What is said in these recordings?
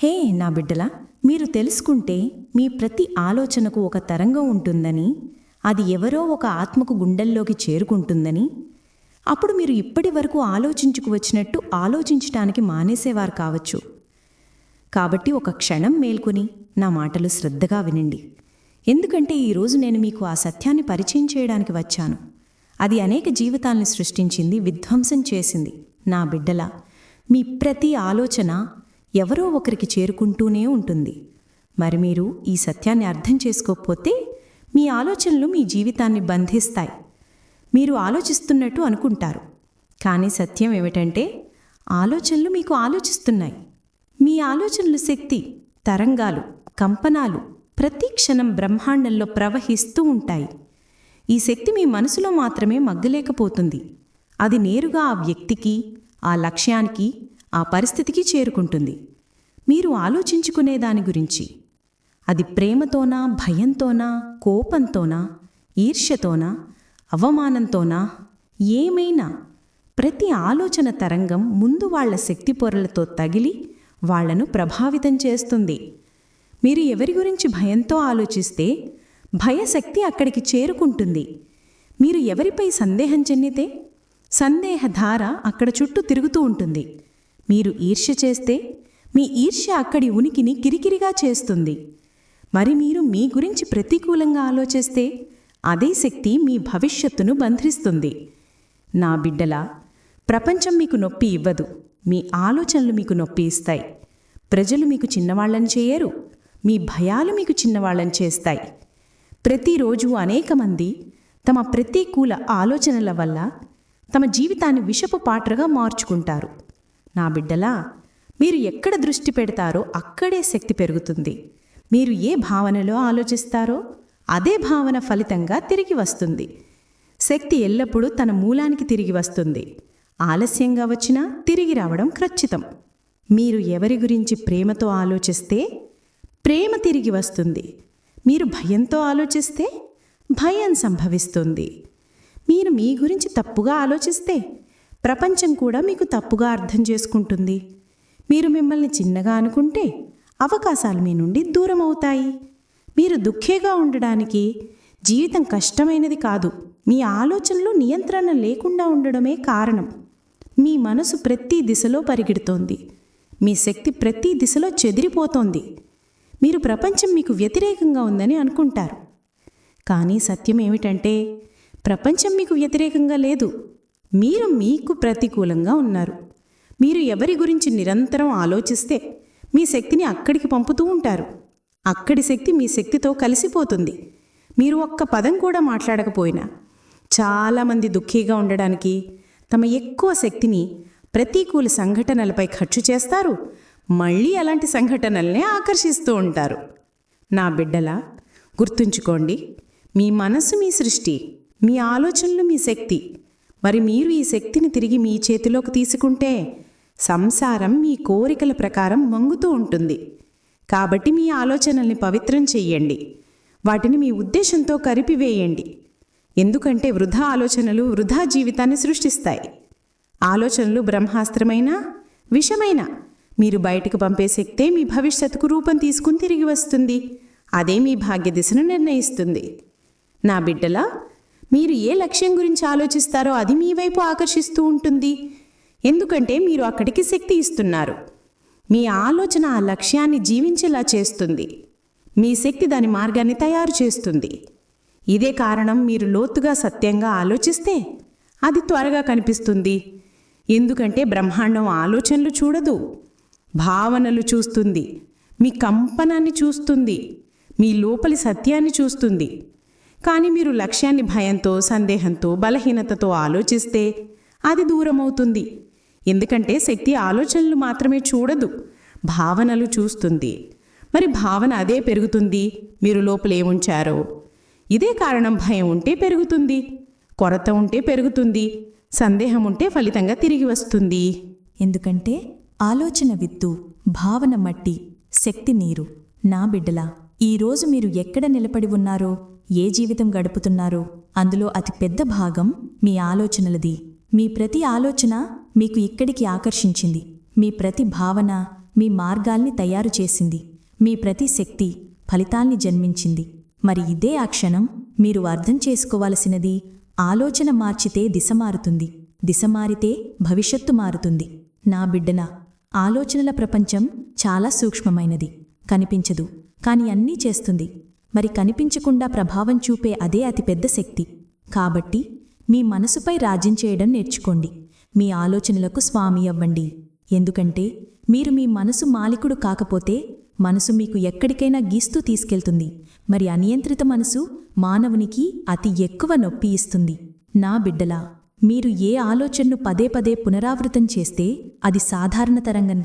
హే నా బిడ్డలా మీరు తెలుసుకుంటే మీ ప్రతి ఆలోచనకు ఒక తరంగం ఉంటుందని అది ఎవరో ఒక ఆత్మకు గుండెల్లోకి చేరుకుంటుందని. అప్పుడు మీరు ఇప్పటి వరకు ఆలోచించుకు వచ్చినట్టు ఆలోచించటానికి మానేసేవారు కావచ్చు. కాబట్టి ఒక క్షణం మేల్కొని నా మాటలు శ్రద్ధగా వినండి. ఎందుకంటే ఈరోజు నేను మీకు ఆ సత్యాన్ని పరిచయం చేయడానికి వచ్చాను. అది అనేక జీవితాల్ని సృష్టించింది విధ్వంసం చేసింది. నా బిడ్డల మీ ప్రతి ఆలోచన ఎవరో ఒకరికి చేరుకుంటూనే ఉంటుంది. మరి మీరు ఈ సత్యాన్ని అర్థం చేసుకోకపోతే మీ ఆలోచనలు మీ జీవితాన్ని బంధిస్తాయి. మీరు ఆలోచిస్తున్నట్టు అనుకుంటారు. కానీ సత్యం ఏమిటంటే ఆలోచనలు మీకు ఆలోచిస్తున్నాయి. మీ ఆలోచనలు శక్తి తరంగాలు కంపనాలు ప్రతి క్షణం బ్రహ్మాండంలో ప్రవహిస్తూ ఉంటాయి. ఈ శక్తి మీ మనసులో మాత్రమే మగ్గలేకపోతుంది. అది నేరుగా ఆ వ్యక్తికి ఆ లక్ష్యానికి ఆ పరిస్థితికి చేరుకుంటుంది. మీరు ఆలోచించుకునే దాని గురించి. అది ప్రేమతోనా భయంతోనా కోపంతోనా ఈర్ష్యతోనా అవమానంతోనా ఏమైనా ప్రతి ఆలోచన తరంగం ముందు వాళ్ళ శక్తి పొరలతో తగిలి వాళ్ళను ప్రభావితం చేస్తుంది. మీరు ఎవరి గురించి భయంతో ఆలోచిస్తే భయశక్తి అక్కడికి చేరుకుంటుంది. మీరు ఎవరిపై సందేహం చెందితే సందేహధార అక్కడ చుట్టూ తిరుగుతూ ఉంటుంది. మీరు ఈర్ష్య చేస్తే మీ ఈర్ష్య అక్కడి ఉనికిని కిరికిరిగా చేస్తుంది. మరి మీరు మీ గురించి ప్రతికూలంగా ఆలోచిస్తే అదే శక్తి మీ భవిష్యత్తును బంధిస్తుంది. నా బిడ్డలా ప్రపంచం మీకు నొప్పి ఇవ్వదు. మీ ఆలోచనలు మీకు నొప్పి ఇస్తాయి. ప్రజలు మీకు చిన్నవాళ్ళని చేయరు. మీ భయాలు మీకు చిన్నవాళ్ళని చేస్తాయి. ప్రతిరోజు అనేక మంది తమ ప్రతికూల ఆలోచనల వల్ల తమ జీవితాన్ని విషపు పాత్రగా మార్చుకుంటారు. నా బిడ్డలా మీరు ఎక్కడ దృష్టి పెడతారో అక్కడే శక్తి పెరుగుతుంది. మీరు ఏ భావనలో ఆలోచిస్తారో అదే భావన ఫలితంగా తిరిగి వస్తుంది. శక్తి ఎల్లప్పుడూ తన మూలానికి తిరిగి వస్తుంది. ఆలస్యంగా వచ్చినా తిరిగి రావడం ఖచ్చితం. మీరు ఎవరి గురించి ప్రేమతో ఆలోచిస్తే ప్రేమ తిరిగి వస్తుంది. మీరు భయంతో ఆలోచిస్తే భయం సంభవిస్తుంది. మీరు మీ గురించి తప్పుగా ఆలోచిస్తే ప్రపంచం కూడా మీకు తప్పుగా అర్థం చేసుకుంటుంది. మీరు మిమ్మల్ని చిన్నగా అనుకుంటే అవకాశాలు మీ నుండి దూరం అవుతాయి. మీరు దుఃఖేగా ఉండడానికి జీవితం కష్టమైనది కాదు. మీ ఆలోచనలు నియంత్రణ లేకుండా ఉండడమే కారణం. మీ మనసు ప్రతి దిశలో పరిగెడుతోంది. మీ శక్తి ప్రతి దిశలో చెదిరిపోతోంది. మీరు ప్రపంచం మీకు వ్యతిరేకంగా ఉందని అనుకుంటారు. కానీ సత్యం ఏమిటంటే ప్రపంచం మీకు వ్యతిరేకంగా లేదు. మీరు మీకు ప్రతికూలంగా ఉన్నారు. మీరు ఎవరి గురించి నిరంతరం ఆలోచిస్తే మీ శక్తిని అక్కడికి పంపుతూ ఉంటారు. అక్కడి శక్తి మీ శక్తితో కలిసిపోతుంది. మీరు ఒక్క పదం కూడా మాట్లాడకపోయినా చాలామంది దుఃఖీగా ఉండడానికి తమ ఎక్కువ శక్తిని ప్రతికూల సంఘటనలపై ఖర్చు చేస్తారు. మళ్ళీ అలాంటి సంఘటనల్నే ఆకర్షిస్తూ ఉంటారు. నా బిడ్డలా గుర్తుంచుకోండి మీ మనసు మీ సృష్టి మీ ఆలోచనలు మీ శక్తి మరి మీరు ఈ శక్తిని తిరిగి మీ చేతిలోకి తీసుకుంటే సంసారం మీ కోరికల ప్రకారం వంగుతూ ఉంటుంది. కాబట్టి మీ ఆలోచనల్ని పవిత్రం చెయ్యండి. వాటిని మీ ఉద్దేశంతో కరిపివేయండి. ఎందుకంటే వృధా ఆలోచనలు వృధా జీవితాన్ని సృష్టిస్తాయి. ఆలోచనలు బ్రహ్మాస్త్రమైన విషమైన మీరు బయటకు పంపే శక్తే మీ భవిష్యత్తుకు రూపం తీసుకుని తిరిగి వస్తుంది. అదే మీ భాగ్య దిశను నిర్ణయిస్తుంది. నా బిడ్డలా మీరు ఏ లక్ష్యం గురించి ఆలోచిస్తారో అది మీ వైపు ఆకర్షిస్తూ ఉంటుంది. ఎందుకంటే మీరు అక్కడికి శక్తి ఇస్తున్నారు. మీ ఆలోచన ఆ లక్ష్యాన్ని జీవించేలా చేస్తుంది. మీ శక్తి దాని మార్గాన్ని తయారు చేస్తుంది. ఇదే కారణం మీరు లోతుగా సత్యంగా ఆలోచిస్తే అది త్వరగా కనిపిస్తుంది. ఎందుకంటే బ్రహ్మాండం ఆలోచనలు చూడదు. భావనలు చూస్తుంది. మీ కంపనాన్ని చూస్తుంది. మీ లోపలి సత్యాన్ని చూస్తుంది. కానీ మీరు లక్ష్యాన్ని భయంతో సందేహంతో బలహీనతతో ఆలోచిస్తే అది దూరమవుతుంది. ఎందుకంటే శక్తి ఆలోచనలు మాత్రమే చూడదు భావనలు చూస్తుంది. మరి భావన అదే పెరుగుతుంది మీరు లోపల ఏముంచారో ఇదే కారణం భయం ఉంటే పెరుగుతుంది కొరత ఉంటే పెరుగుతుంది సందేహం ఉంటే ఫలితంగా తిరిగి వస్తుంది. ఎందుకంటే ఆలోచన విత్తు భావన మట్టి శక్తి నీరు. నా బిడ్డలా ఈరోజు మీరు ఎక్కడ నిలబడి ఉన్నారో ఏ జీవితం గడుపుతున్నారో అందులో అతి పెద్ద భాగం మీ ఆలోచనలది. మీ ప్రతి ఆలోచన మీకు ఇక్కడికి ఆకర్షించింది. మీ ప్రతి భావన మీ మార్గాల్ని తయారు చేసింది. మీ ప్రతి శక్తి ఫలితాల్ని జన్మించింది. మరి ఇదే ఆ క్షణం మీరు అర్థం చేసుకోవలసినది ఆలోచన మార్చితే దిశ మారుతుంది. దిశ మారితే భవిష్యత్తు మారుతుంది. నా బిడ్డన ఆలోచనల ప్రపంచం చాలా సూక్ష్మమైనది. కనిపించదు. కాని అన్నీ చేస్తుంది. మరి కనిపించకుండా ప్రభావం చూపే అదే అతిపెద్ద శక్తి. కాబట్టి మీ మనసుపై రాజ్యం చేయడం నేర్చుకోండి. మీ ఆలోచనలకు స్వామి అవ్వండి. ఎందుకంటే మీరు మీ మనసు మాలికుడు కాకపోతే మనసు మీకు ఎక్కడికైనా గీస్తూ తీసుకెళ్తుంది. మరి అనియంత్రిత మనసు మానవునికి అతి ఎక్కువ నొప్పి ఇస్తుంది. నా బిడ్డలా మీరు ఏ ఆలోచనను పదే పదే పునరావృతం చేస్తే అది సాధారణ తరంగం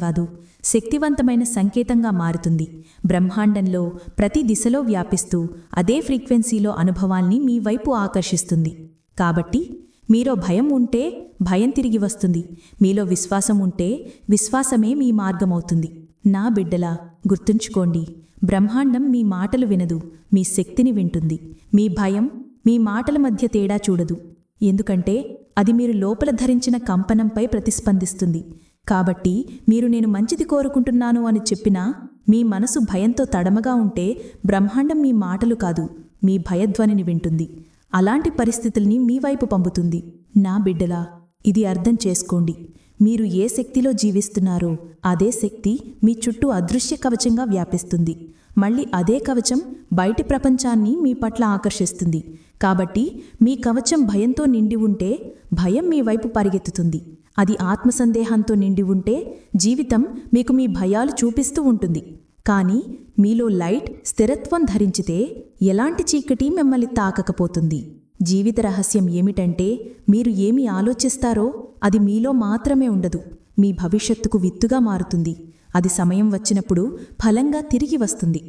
శక్తివంతమైన సంకేతంగా మారుతుంది. బ్రహ్మాండంలో ప్రతి దిశలో వ్యాపిస్తూ అదే ఫ్రీక్వెన్సీలో అనుభవాల్ని మీ వైపు ఆకర్షిస్తుంది. కాబట్టి మీలో భయం ఉంటే భయం తిరిగి వస్తుంది. మీలో విశ్వాసం ఉంటే విశ్వాసమే మీ మార్గమవుతుంది. నా బిడ్డలా గుర్తుంచుకోండి బ్రహ్మాండం మీ మాటలు వినదు మీ శక్తిని వింటుంది. మీ భయం మీ మాటల మధ్య తేడా చూడదు. ఎందుకంటే అది మీరు లోపల ధరించిన కంపనంపై ప్రతిస్పందిస్తుంది. కాబట్టి మీరు నేను మంచిది కోరుకుంటున్నాను అని చెప్పినా మీ మనసు భయంతో తడమగా ఉంటే బ్రహ్మాండం మీ మాటలు కాదు మీ భయధ్వనిని వింటుంది. అలాంటి పరిస్థితుల్ని మీ వైపు పంపుతుంది. నా బిడ్డలా ఇది అర్థం చేసుకోండి. మీరు ఏ శక్తిలో జీవిస్తున్నారో అదే శక్తి మీ చుట్టూ అదృశ్య కవచంగా వ్యాపిస్తుంది. మళ్ళీ అదే కవచం బయటి ప్రపంచాన్ని మీ పట్ల ఆకర్షిస్తుంది. కాబట్టి మీ కవచం భయంతో నిండి ఉంటే భయం మీ వైపు పరిగెత్తుతుంది. అది ఆత్మసందేహంతో నిండి ఉంటే జీవితం మీకు మీ భయాలు చూపిస్తూ ఉంటుంది. కానీ మీలో లైట్ స్థిరత్వం ధరించితే ఎలాంటి చీకటి మిమ్మల్ని తాకకపోతుంది. జీవిత రహస్యం ఏమిటంటే మీరు ఏమి ఆలోచిస్తారో అది మీలో మాత్రమే ఉండదు. మీ భవిష్యత్తుకు విత్తుగా మారుతుంది. అది సమయం వచ్చినప్పుడు ఫలంగా తిరిగి వస్తుంది.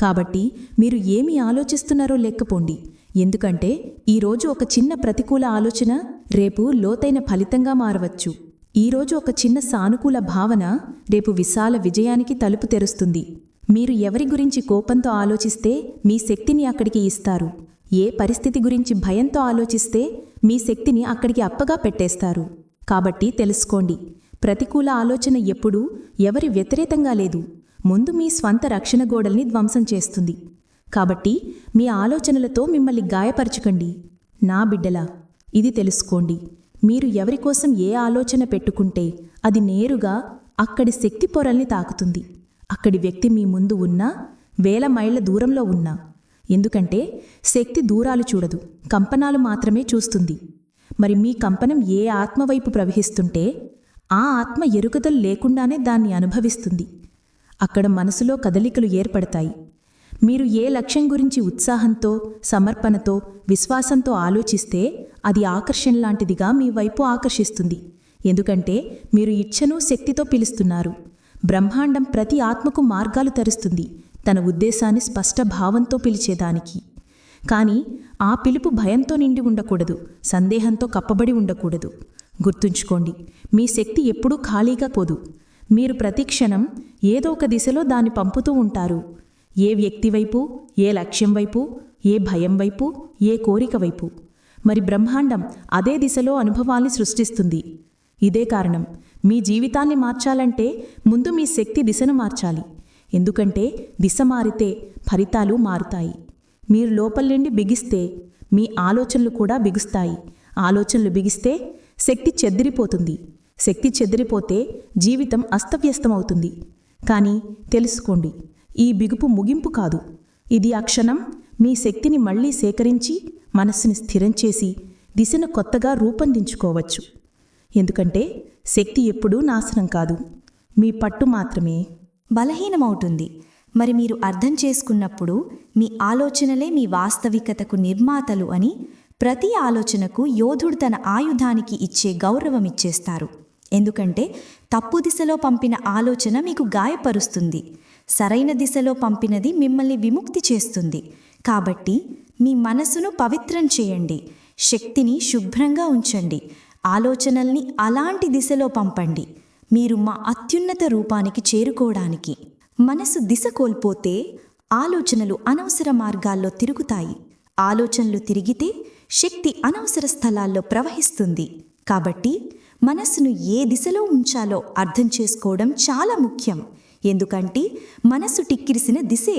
కాబట్టి మీరు ఏమి ఆలోచిస్తున్నారో లెక్కపోండి. ఎందుకంటే ఈరోజు ఒక చిన్న ప్రతికూల ఆలోచన రేపు లోతైన ఫలితంగా మారవచ్చు. ఈరోజు ఒక చిన్న సానుకూల భావన రేపు విశాల విజయానికి తలుపు తెరుస్తుంది. మీరు ఎవరి గురించి కోపంతో ఆలోచిస్తే మీ శక్తిని అక్కడికి ఇస్తారు. ఏ పరిస్థితి గురించి భయంతో ఆలోచిస్తే మీ శక్తిని అక్కడికి అప్పగా పెట్టేస్తారు. కాబట్టి తెలుసుకోండి ప్రతికూల ఆలోచన ఎప్పుడూ ఎవరి వ్యతిరేకంగా లేదు. ముందు మీ స్వంత రక్షణ గోడల్ని ధ్వంసం చేస్తుంది. కాబట్టి మీ ఆలోచనలతో మిమ్మల్ని గాయపరచకండి. నా బిడ్డలా ఇది తెలుసుకోండి. మీరు ఎవరి కోసం ఏ ఆలోచన పెట్టుకుంటే అది నేరుగా అక్కడి శక్తి పొరల్ని తాకుతుంది. అక్కడి వ్యక్తి మీ ముందు ఉన్నా వేల మైళ్ళ దూరంలో ఉన్నా. ఎందుకంటే శక్తి దూరాలు చూడదు కంపనాలు మాత్రమే చూస్తుంది. మరి మీ కంపనం ఏ ఆత్మవైపు ప్రవహిస్తుంటే ఆ ఆత్మ ఎరుకదలు లేకుండానే దాన్ని అనుభవిస్తుంది. అక్కడ మనసులో కదలికలు ఏర్పడతాయి. మీరు ఏ లక్ష్యం గురించి ఉత్సాహంతో సమర్పణతో విశ్వాసంతో ఆలోచిస్తే అది ఆకర్షణ లాంటిదిగా మీ వైపు ఆకర్షిస్తుంది. ఎందుకంటే మీరు ఇచ్ఛను శక్తితో పిలుస్తున్నారు. బ్రహ్మాండం ప్రతి ఆత్మకు మార్గాలు తెరుస్తుంది తన ఉద్దేశాన్ని స్పష్ట భావంతో పిలిచేదానికి. కానీ ఆ పిలుపు భయంతో నిండి ఉండకూడదు సందేహంతో కప్పబడి ఉండకూడదు. గుర్తుంచుకోండి మీ శక్తి ఎప్పుడూ ఖాళీగా పోదు. మీరు ప్రతిక్షణం ఏదో ఒక దిశలో దాన్ని పంపుతూ ఉంటారు. ఏ వ్యక్తి వైపు ఏ లక్ష్యం వైపు ఏ భయం వైపు ఏ కోరిక వైపు. మరి బ్రహ్మాండం అదే దిశలో అనుభవాల్ని సృష్టిస్తుంది. ఇదే కారణం. మీ జీవితాన్ని మార్చాలంటే ముందు మీ శక్తి దిశను మార్చాలి. ఎందుకంటే దిశ మారితే ఫలితాలు మారుతాయి. మీరు లోపల నుండి బిగిస్తే మీ ఆలోచనలు కూడా బిగుస్తాయి. ఆలోచనలు బిగిస్తే శక్తి చెదిరిపోతుంది. శక్తి చెదిరిపోతే జీవితం అస్తవ్యస్తమవుతుంది. కానీ తెలుసుకోండి ఈ బిగుపు ముగింపు కాదు. ఇది ఆ క్షణం మీ శక్తిని మళ్ళీ సేకరించి మనస్సుని స్థిరం చేసి దిశను కొత్తగా రూపొందించుకోవచ్చు. ఎందుకంటే శక్తి ఎప్పుడూ నాశనం కాదు. మీ పట్టు మాత్రమే. బలహీనమవుతుంది. మరి మీరు అర్థం చేసుకున్నప్పుడు మీ ఆలోచనలే మీ వాస్తవికతకు నిర్మాతలు అని ప్రతి ఆలోచనకు యోధుడు తన ఆయుధానికి ఇచ్చే గౌరవం ఇచ్చేస్తారు. ఎందుకంటే తప్పు దిశలో పంపిన ఆలోచన మీకు గాయపరుస్తుంది. సరైన దిశలో పంపినది మిమ్మల్ని విముక్తి చేస్తుంది. కాబట్టి మీ మనసును పవిత్రం చేయండి. శక్తిని శుభ్రంగా ఉంచండి. ఆలోచనల్ని అలాంటి దిశలో పంపండి. మీరు మా అత్యున్నత రూపానికి చేరుకోవడానికి. మనసు దిశ కోల్పోతే ఆలోచనలు అనవసర మార్గాల్లో తిరుగుతాయి. ఆలోచనలు తిరిగితే శక్తి అనవసర స్థలాల్లో ప్రవహిస్తుంది. కాబట్టి మనస్సును ఏ దిశలో ఉంచాలో అర్థం చేసుకోవడం చాలా ముఖ్యం. ఎందుకంటే మనసు టిక్కిరిసిన దిశే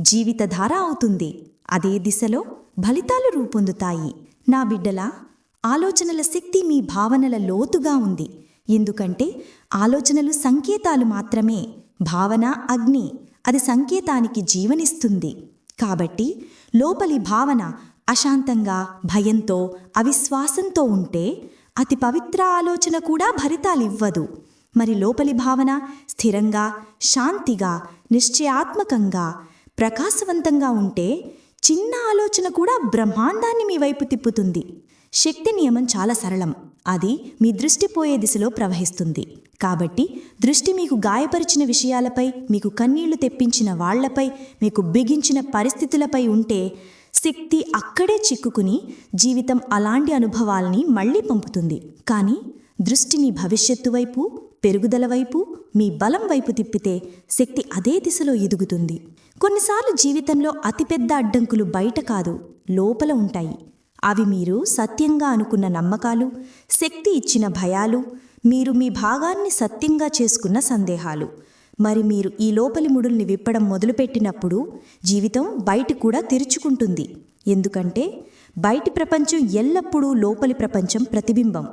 జీవితధార అవుతుంది. అదే దిశలో ఫలితాలు రూపొందుతాయి. నా బిడ్డలా ఆలోచనల శక్తి మీ భావనల లోతుగా ఉంది. ఎందుకంటే ఆలోచనలు సంకేతాలు మాత్రమే. భావన అగ్ని అది సంకేతానికి జీవనిస్తుంది. కాబట్టి లోపలి భావన అశాంతంగా భయంతో అవిశ్వాసంతో ఉంటే అతి పవిత్ర ఆలోచన కూడా భరితాలివ్వదు మరి లోపలి భావన స్థిరంగా శాంతిగా నిశ్చయాత్మకంగా ప్రకాశవంతంగా ఉంటే చిన్న ఆలోచన కూడా బ్రహ్మాండాన్ని మీ వైపు తిప్పుతుంది. శక్తి నియమం చాలా సరళం. అది మీ దృష్టి పోయే దిశలో ప్రవహిస్తుంది. కాబట్టి దృష్టి మీకు గాయపరిచిన విషయాలపై మీకు కన్నీళ్ళు తెప్పించిన వాళ్ళపై మీకు బిగించిన పరిస్థితులపై ఉంటే శక్తి అక్కడే చిక్కుకుని జీవితం అలాంటి అనుభవాల్ని మళ్ళీ పంపుతుంది. కానీ దృష్టిని భవిష్యత్తు వైపు పెరుగుదల వైపు మీ బలం వైపు తిప్పితే శక్తి అదే దిశలో ఎదుగుతుంది. కొన్నిసార్లు జీవితంలో అతిపెద్ద అడ్డంకులు బయట కాదు లోపల ఉంటాయి. అవి మీరు సత్యంగా అనుకున్న నమ్మకాలు శక్తి ఇచ్చిన భయాలు మీరు మీ భాగాన్ని సత్యంగా చేసుకున్న సందేహాలు. మరి మీరు ఈ లోపలి ముడుల్ని విప్పడం మొదలుపెట్టినప్పుడు జీవితం బయట కూడా తెరుచుకుంటుంది. ఎందుకంటే బయటి ప్రపంచం ఎల్లప్పుడూ లోపలి ప్రపంచం ప్రతిబింబం.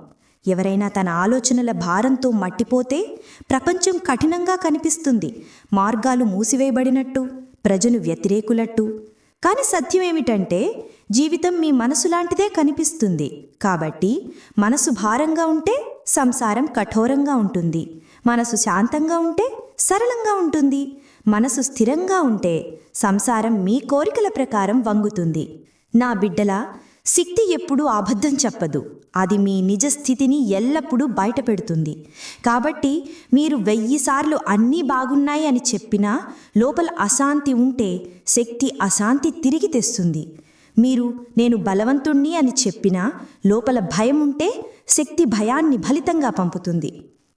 ఎవరైనా తన ఆలోచనల భారంతో మట్టిపోతే ప్రపంచం కఠినంగా కనిపిస్తుంది. మార్గాలు మూసివేయబడినట్టు ప్రజలు వ్యతిరేకులట్టు. కానీ సత్యం ఏమిటంటే జీవితం మీ మనసు లాంటిదే కనిపిస్తుంది. కాబట్టి మనసు భారంగా ఉంటే సంసారం కఠోరంగా ఉంటుంది. మనసు శాంతంగా ఉంటే సరళంగా ఉంటుంది. మనసు స్థిరంగా ఉంటే సంసారం మీ కోరికల ప్రకారం వంగుతుంది. నా బిడ్డల శక్తి ఎప్పుడూ అబద్ధం చెప్పదు. అది మీ నిజ స్థితిని ఎల్లప్పుడూ బయటపెడుతుంది. కాబట్టి మీరు వెయ్యిసార్లు అన్నీ బాగున్నాయి అని చెప్పినా లోపల అశాంతి ఉంటే శక్తి అశాంతి తిరిగి తెస్తుంది. మీరు నేను బలవంతుణ్ణి అని చెప్పినా లోపల భయం ఉంటే శక్తి భయాన్ని ఫలితంగా పంపుతుంది.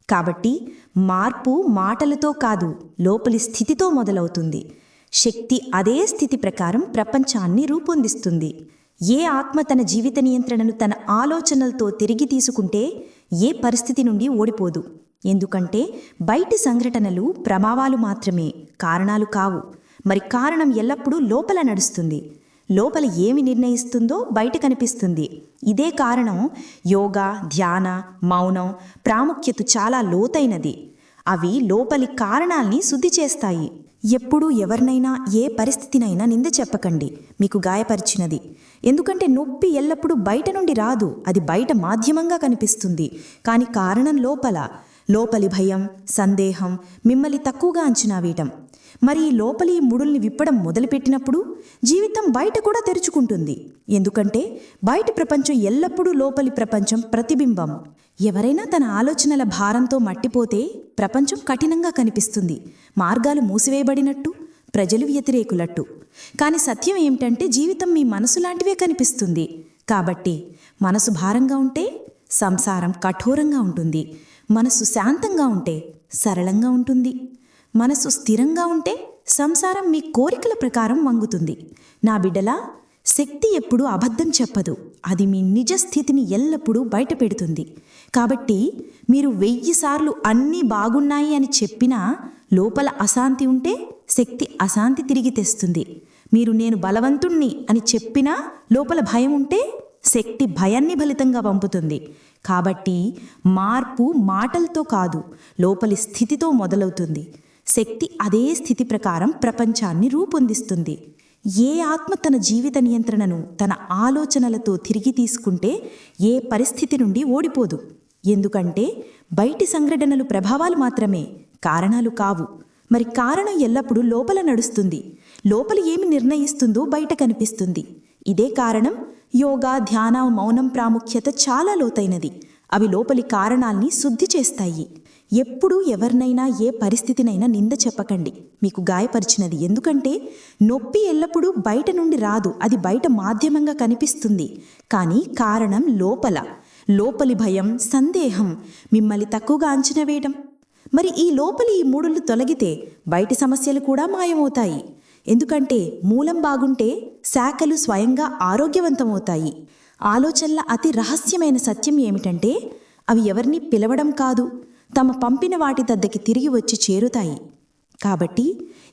కాబట్టి మార్పు మాటలతో కాదు లోపలి స్థితితో మొదలవుతుంది. శక్తి అదే స్థితి ప్రకారం ప్రపంచాన్ని రూపొందిస్తుంది. ఏ ఆత్మ తన జీవిత నియంత్రణను తన ఆలోచనలతో తిరిగి తీసుకుంటే ఏ పరిస్థితి నుండి ఓడిపోదు. ఎందుకంటే బయటి సంఘటనలు ప్రభావాలు మాత్రమే కారణాలు కావు. మరి కారణం ఎల్లప్పుడూ లోపల నడుస్తుంది. లోపల ఏమి నిర్ణయిస్తుందో బయట కనిపిస్తుంది. ఇదే కారణం యోగా ధ్యాన మౌనం ప్రాముఖ్యత చాలా లోతైనది. అవి లోపలి కారణాల్ని శుద్ధి చేస్తాయి. ఎప్పుడూ ఎవరినైనా ఏ పరిస్థితినైనా నింద చెప్పకండి. మీకు గాయపరిచినది. ఎందుకంటే నొప్పి ఎల్లప్పుడూ బయట నుండి రాదు. అది బయట మాధ్యమంగా కనిపిస్తుంది. కానీ కారణం లోపల. లోపలి భయం సందేహం మిమ్మల్ని తక్కువగా అంచనా వేయటం. మరి ఈ లోపలి ముడుల్ని విప్పడం మొదలుపెట్టినప్పుడు జీవితం బయట కూడా తెరుచుకుంటుంది. ఎందుకంటే బయట ప్రపంచం ఎల్లప్పుడూ లోపలి ప్రపంచం ప్రతిబింబం. ఎవరైనా తన ఆలోచనల భారంతో మట్టిపోతే ప్రపంచం కఠినంగా కనిపిస్తుంది. మార్గాలు మూసివేయబడినట్టు ప్రజలు వ్యతిరేకులట్టు. కానీ సత్యం ఏమిటంటే జీవితం మీ మనసు లాంటివే కనిపిస్తుంది. కాబట్టి మనసు భారంగా ఉంటే సంసారం కఠోరంగా ఉంటుంది. మనసు శాంతంగా ఉంటే సరళంగా ఉంటుంది. మనసు స్థిరంగా ఉంటే సంసారం మీ కోరికల ప్రకారం వంగుతుంది. నా బిడ్డలా శక్తి ఎప్పుడూ అబద్ధం చెప్పదు. అది మీ నిజ స్థితిని ఎల్లప్పుడూ బయటపెడుతుంది. కాబట్టి మీరు వెయ్యి సార్లు అన్నీ బాగున్నాయి అని చెప్పినా లోపల అశాంతి ఉంటే శక్తి అశాంతి తిరిగి తెస్తుంది. మీరు నేను బలవంతుణ్ణి అని చెప్పినా లోపల భయం ఉంటే శక్తి భయాన్ని ఫలితంగా పంపుతుంది. కాబట్టి మార్పు మాటలతో కాదు లోపలి స్థితితో మొదలవుతుంది. శక్తి అదే స్థితి ప్రకారం ప్రపంచాన్ని రూపొందిస్తుంది. ఏ ఆత్మ తన జీవిత నియంత్రణను తన ఆలోచనలతో తిరిగి తీసుకుంటే ఏ పరిస్థితి నుండి ఓడిపోదు. ఎందుకంటే బయటి సంఘటనలు ప్రభావాలు మాత్రమే కారణాలు కావు. మరి కారణం ఎల్లప్పుడూ లోపల నడుస్తుంది. లోపల ఏమి నిర్ణయిస్తుందో బయట కనిపిస్తుంది. ఇదే కారణం యోగా ధ్యాన మౌనం ప్రాముఖ్యత చాలా లోతైనది. అవి లోపలి కారణాల్ని శుద్ధి చేస్తాయి. ఎప్పుడూ ఎవరినైనా ఏ పరిస్థితినైనా నింద చెప్పకండి. మీకు గాయపరిచినది. ఎందుకంటే నొప్పి ఎల్లప్పుడూ బయట నుండి రాదు. అది బయట మాధ్యమంగా కనిపిస్తుంది. కానీ కారణం లోపల. లోపలి భయం సందేహం మిమ్మల్ని తక్కువగా అంచనా వేయడం. మరి ఈ లోపలి ఈ మూడులు తొలగితే బయటి సమస్యలు కూడా మాయమవుతాయి. ఎందుకంటే మూలం బాగుంటే శాఖలు స్వయంగా ఆరోగ్యవంతమవుతాయి. ఆలోచనల అతి రహస్యమైన సత్యం ఏమిటంటే అవి ఎవరిని పిలవడం కాదు తమ పంపిన వాటి దద్దకి తిరిగి వచ్చి చేరుతాయి. కాబట్టి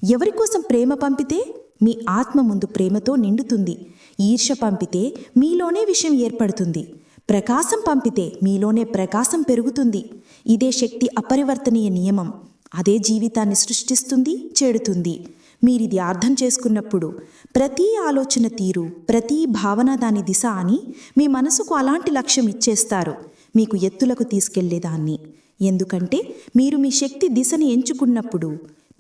ఎవరి కోసం ప్రేమ పంపితే మీ ఆత్మ ముందు ప్రేమతో నిండుతుంది. ఈర్ష పంపితే మీలోనే విషయం ఏర్పడుతుంది. ప్రకాశం పంపితే మీలోనే ప్రకాశం పెరుగుతుంది. ఇదే శక్తి అపరివర్తనీయ నియమం. అదే జీవితాన్ని సృష్టిస్తుంది చెడుతుంది మీరిది అర్థం చేసుకున్నప్పుడు ప్రతి ఆలోచన తీరు ప్రతి భావన దాని దిశ అని మీ మనసుకు అలాంటి లక్ష్యం ఇచ్చేస్తారు. మీకు ఎత్తులకు తీసుకెళ్ళేదాన్ని ఎందుకంటే మీరు మీ శక్తి దిశని ఎంచుకున్నప్పుడు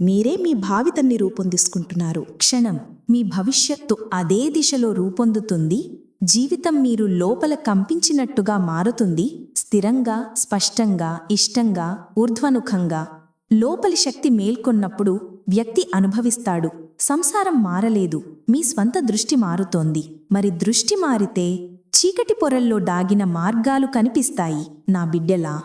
మీరే మీ భావితన్ని రూపొందించుకుంటున్నారు. క్షణం మీ భవిష్యత్తు అదే దిశలో రూపొందుతుంది. జీవితం మీరు లోపల కంపించినట్టుగా మారుతుంది. స్థిరంగా స్పష్టంగా ఇష్టంగా ఊర్ధ్వముఖంగా లోపలి శక్తి మేల్కొన్నప్పుడు వ్యక్తి అనుభవిస్తాడు. సంసారం మారలేదు. మీ స్వంత దృష్టి మారుతోంది. మరి దృష్టి మారితే చీకటి పొరల్లో దాగిన మార్గాలు కనిపిస్తాయి. నా బిడ్డలా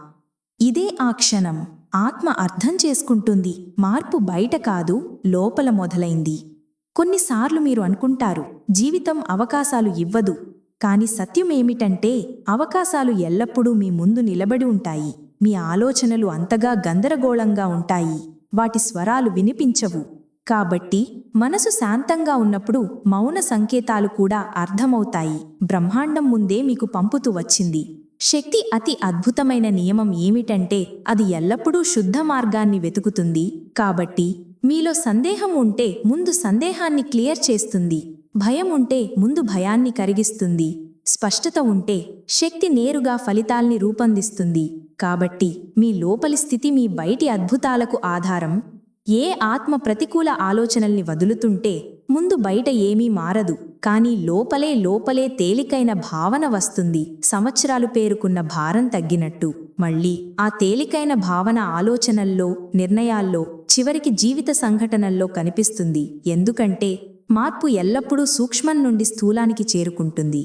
ఇదే ఆ క్షణం. ఆత్మ అర్థం చేసుకుంటుంది. మార్పు బయట కాదు లోపల మొదలైంది. కొన్నిసార్లు మీరు అనుకుంటారు జీవితం అవకాశాలు ఇవ్వదు. కాని సత్యమేమిటంటే అవకాశాలు ఎల్లప్పుడూ మీ ముందు నిలబడి ఉంటాయి. మీ ఆలోచనలు అంతగా గందరగోళంగా ఉంటాయి. వాటి స్వరాలు వినిపించవు. కాబట్టి మనసు శాంతంగా ఉన్నప్పుడు మౌన సంకేతాలు కూడా అర్థమవుతాయి. బ్రహ్మాండం ముందే మీకు పంపుతూ వచ్చింది. శక్తి అతి అద్భుతమైన నియమం ఏమిటంటే అది ఎల్లప్పుడూ శుద్ధ మార్గాన్ని వెతుకుతుంది. కాబట్టి మీలో సందేహం ఉంటే ముందు సందేహాన్ని క్లియర్ చేస్తుంది. భయం ఉంటే ముందు భయాన్ని కరిగిస్తుంది. స్పష్టత ఉంటే శక్తి నేరుగా ఫలితాల్ని రూపొందిస్తుంది. కాబట్టి మీ లోపలి స్థితి మీ బయటి అద్భుతాలకు ఆధారం. ఏ ఆత్మ ప్రతికూల ఆలోచనల్ని వదులుతుంటే ముందు బయట ఏమీ మారదు. కానీ లోపలే లోపలే తేలికైన భావన వస్తుంది. సంవత్సరాలు పేరుకున్న భారం తగ్గినట్టు. మళ్ళీ ఆ తేలికైన భావన ఆలోచనల్లో నిర్ణయాల్లో చివరికి జీవిత సంఘటనల్లో కనిపిస్తుంది. ఎందుకంటే మార్పు ఎల్లప్పుడూ సూక్ష్మం నుండి స్థూలానికి చేరుకుంటుంది.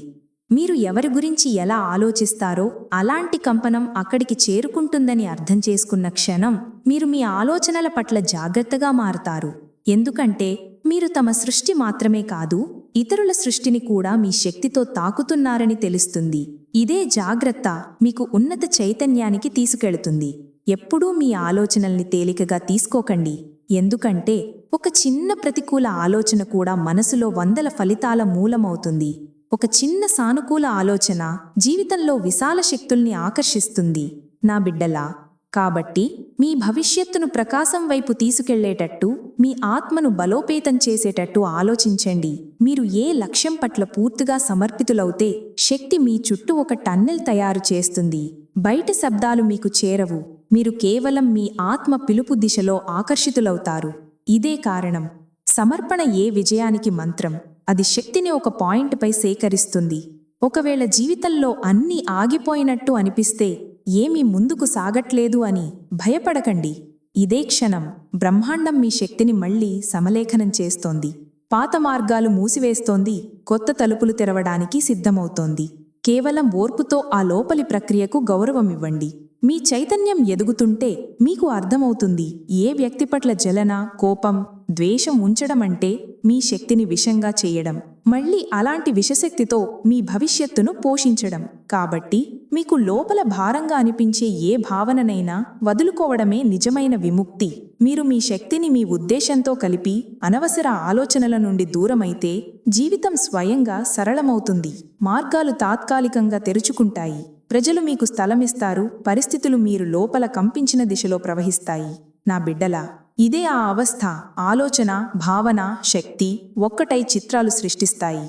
మీరు ఎవరి గురించి ఎలా ఆలోచిస్తారో అలాంటి కంపనం అక్కడికి చేరుకుంటుందని అర్థం చేసుకున్న క్షణం మీరు మీ ఆలోచనల పట్ల జాగ్రత్తగా మారుతారు. ఎందుకంటే మీరు తమ సృష్టి మాత్రమే కాదు ఇతరుల సృష్టిని కూడా మీ శక్తితో తాకుతున్నారని తెలుస్తుంది. ఇదే జాగ్రత్త మీకు ఉన్నత చైతన్యానికి తీసుకెళుతుంది. ఎప్పుడూ మీ ఆలోచనల్ని తేలికగా తీసుకోకండి. ఎందుకంటే ఒక చిన్న ప్రతికూల ఆలోచన కూడా మనసులో వందల ఫలితాల మూలమవుతుంది. ఒక చిన్న సానుకూల ఆలోచన జీవితంలో విశాల శక్తుల్ని ఆకర్షిస్తుంది. నా బిడ్డలా కాబట్టి మీ భవిష్యత్తును ప్రకాశం వైపు తీసుకెళ్ళేటట్టు మీ ఆత్మను బలోపేతం చేసేటట్టు ఆలోచించండి. మీరు ఏ లక్ష్యం పట్ల పూర్తిగా సమర్పితులవుతే శక్తి మీ చుట్టూ ఒక టన్నెల్ తయారు చేస్తుంది. బయట శబ్దాలు మీకు చేరవు. మీరు కేవలం మీ ఆత్మ పిలుపు దిశలో ఆకర్షితులవుతారు. ఇదే కారణం. సమర్పణ ఏ విజయానికి మంత్రం? అది శక్తిని ఒక పాయింట్పై సేకరిస్తుంది. ఒకవేళ జీవితంలో అన్నీ ఆగిపోయినట్టు అనిపిస్తే ఏమీ ముందుకు సాగట్లేదు అని భయపడకండి. ఇదే క్షణం. బ్రహ్మాండం మీ శక్తిని మళ్ళీ సమలేఖనం చేస్తోంది. పాత మార్గాలు మూసివేస్తోంది. కొత్త తలుపులు తెరవడానికి సిద్ధమవుతోంది. కేవలం ఓర్పుతో ఆ లోపలి ప్రక్రియకు గౌరవమివ్వండి. మీ చైతన్యం ఎదుగుతుంటే మీకు అర్థమవుతుంది ఏ వ్యక్తి పట్ల జలన కోపం ద్వేషం ఉంచడం అంటే మీ శక్తిని విషంగా చేయడం. మళ్ళీ అలాంటి విషశక్తితో మీ భవిష్యత్తును పోషించడం. కాబట్టి మీకు లోపల భారంగా అనిపించే ఏ భావననైనా వదులుకోవడమే నిజమైన విముక్తి. మీరు మీ శక్తిని మీ ఉద్దేశంతో కలిపి అనవసర ఆలోచనల నుండి దూరమైతే జీవితం స్వయంగా సరళమవుతుంది. మార్గాలు తాత్కాలికంగా తెరుచుకుంటాయి. ప్రజలు మీకు స్థలమిస్తారు. పరిస్థితులు మీరు లోపల కంపించిన దిశలో ప్రవహిస్తాయి. నా బిడ్డలా ఇదే ఆ అవస్థ ఆలోచన భావన శక్తి ఒక్కటై చిత్రాలు సృష్టిస్తాయి.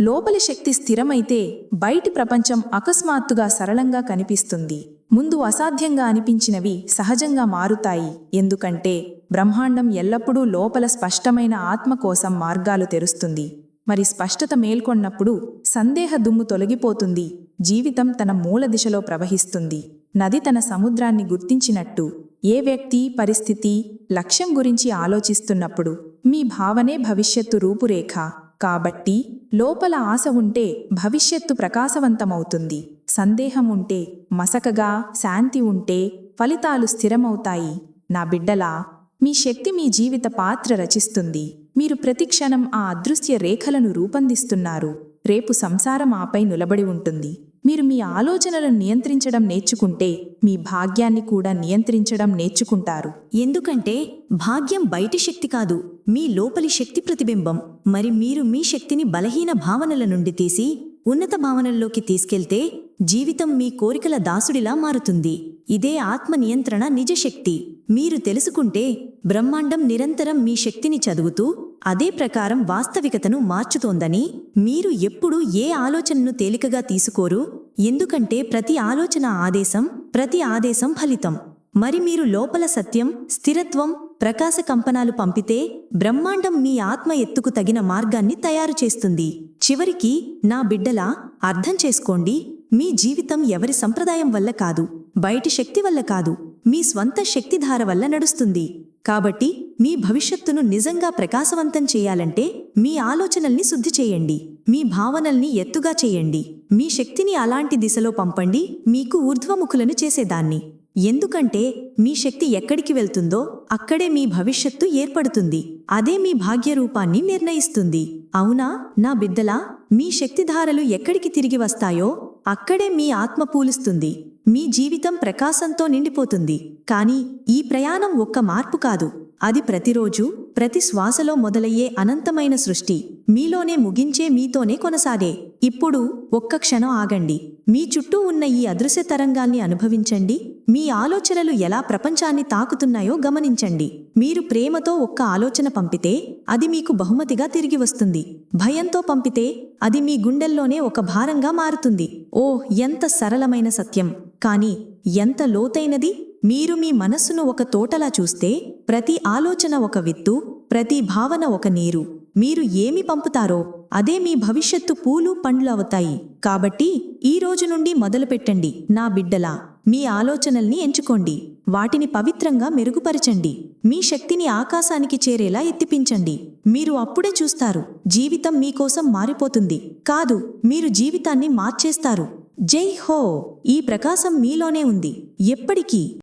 లోపలి శక్తి స్థిరమైతే బయటి ప్రపంచం అకస్మాత్తుగా సరళంగా కనిపిస్తుంది. ముందు అసాధ్యంగా అనిపించినవి సహజంగా మారుతాయి. ఎందుకంటే బ్రహ్మాండం ఎల్లప్పుడూ లోపల స్పష్టమైన ఆత్మ కోసం మార్గాలు తెరుస్తుంది. మరి స్పష్టత మేల్కొన్నప్పుడు సందేహ దుమ్ము తొలగిపోతుంది. జీవితం తన మూల దిశలో ప్రవహిస్తుంది. నది తన సముద్రాన్ని గుర్తించినట్టు ఏ వ్యక్తి పరిస్థితి లక్ష్యం గురించి ఆలోచిస్తున్నప్పుడు మీ భావనే భవిష్యత్తు రూపురేఖ. కాబట్టి లోపల ఆశ ఉంటే భవిష్యత్తు ప్రకాశవంతమవుతుంది. సందేహం ఉంటే మసకగా శాంతి ఉంటే ఫలితాలు స్థిరమవుతాయి. నా బిడ్డలా మీ శక్తి మీ జీవిత పాత్ర రచిస్తుంది. మీరు ప్రతిక్షణం ఆ అదృశ్య రేఖలను రూపొందిస్తున్నారు. రేపు సంసారం ఆపై నిలబడి ఉంటుంది. మీరు మీ ఆలోచనలను నియంత్రించడం నేర్చుకుంటే మీ భాగ్యాన్ని కూడా నియంత్రించడం నేర్చుకుంటారు. ఎందుకంటే భాగ్యం బయటి శక్తి కాదు మీ లోపలి శక్తి ప్రతిబింబం. మరి మీరు మీ శక్తిని బలహీన భావనల నుండి తీసి ఉన్నత భావనల్లోకి తీసుకెళ్తే జీవితం మీ కోరికల దాసుడిలా మారుతుంది. ఇదే ఆత్మ నియంత్రణ నిజశక్తి మీరు తెలుసుకుంటే బ్రహ్మాండం నిరంతరం మీ శక్తిని చదువుతూ అదే ప్రకారం వాస్తవికతను మార్చుతోందని మీరు ఎప్పుడూ ఏ ఆలోచనను తేలికగా తీసుకోరు. ఎందుకంటే ప్రతి ఆలోచన ఆదేశం ప్రతి ఆదేశం ఫలితం. మరి మీరు లోపల సత్యం స్థిరత్వం ప్రకాశ కంపనాలు పంపితే బ్రహ్మాండం మీ ఆత్మ ఎత్తుకు తగిన మార్గాన్ని తయారు చేస్తుంది. చివరికి నా బిడ్డలా అర్థం చేసుకోండి మీ జీవితం ఎవరి సంప్రదాయం వల్ల కాదు బయటి శక్తి వల్ల కాదు మీ స్వంత శక్తిధార వల్ల నడుస్తుంది. కాబట్టి మీ భవిష్యత్తును నిజంగా ప్రకాశవంతం చేయాలంటే మీ ఆలోచనల్ని శుద్ధి చేయండి. మీ భావనల్ని ఎత్తుగా చేయండి. మీ శక్తిని అలాంటి దిశలో పంపండి. మీకు ఊర్ధ్వముఖులను చేసేదాన్ని. ఎందుకంటే మీ శక్తి ఎక్కడికి వెళ్తుందో అక్కడే మీ భవిష్యత్తు ఏర్పడుతుంది. అదే మీ భాగ్యరూపాన్ని నిర్ణయిస్తుంది. అవునా నా బిడ్డలా? మీ శక్తిధారలు ఎక్కడికి తిరిగి వస్తాయో అక్కడే మీ ఆత్మ పూలుస్తుంది. మీ జీవితం ప్రకాశంతో నిండిపోతుంది. కానీ ఈ ప్రయాణం ఒక్క మార్పు కాదు. అది ప్రతిరోజు ప్రతి శ్వాసలో మొదలయ్యే అనంతమైన సృష్టి. మీలోనే ముగించే మీతోనే కొనసాగే. ఇప్పుడు ఒక్క క్షణం ఆగండి. మీ చుట్టూ ఉన్న ఈ అదృశ్య తరంగాల్ని అనుభవించండి. మీ ఆలోచనలు ఎలా ప్రపంచాన్ని తాకుతున్నాయో గమనించండి. మీరు ప్రేమతో ఒక్క ఆలోచన పంపితే అది మీకు బహుమతిగా తిరిగి వస్తుంది. భయంతో పంపితే అది మీ గుండెల్లోనే ఒక భారంగా మారుతుంది. ఓ ఎంత సరళమైన సత్యం. కానీ ఎంత లోతైనది? మీరు మీ మనస్సును ఒక తోటలా చూస్తే ప్రతి ఆలోచన ఒక విత్తు ప్రతి భావన ఒక నీరు. మీరు ఏమి పంపుతారో అదే మీ భవిష్యత్తు పూలు పండ్లు అవుతాయి. కాబట్టి ఈ రోజు నుండి మొదలుపెట్టండి నా బిడ్డలా. మీ ఆలోచనల్ని ఎంచుకోండి. వాటిని పవిత్రంగా మెరుగుపరచండి. మీ శక్తిని ఆకాశానికి చేరేలా ఎత్తిపించండి. మీరు అప్పుడే చూస్తారు జీవితం మీకోసం మారిపోతుంది. కాదు మీరు జీవితాన్ని మార్చేస్తారు. జై హో! ఈ ప్రకాశం మీలోనే ఉంది. ఎప్పటికీ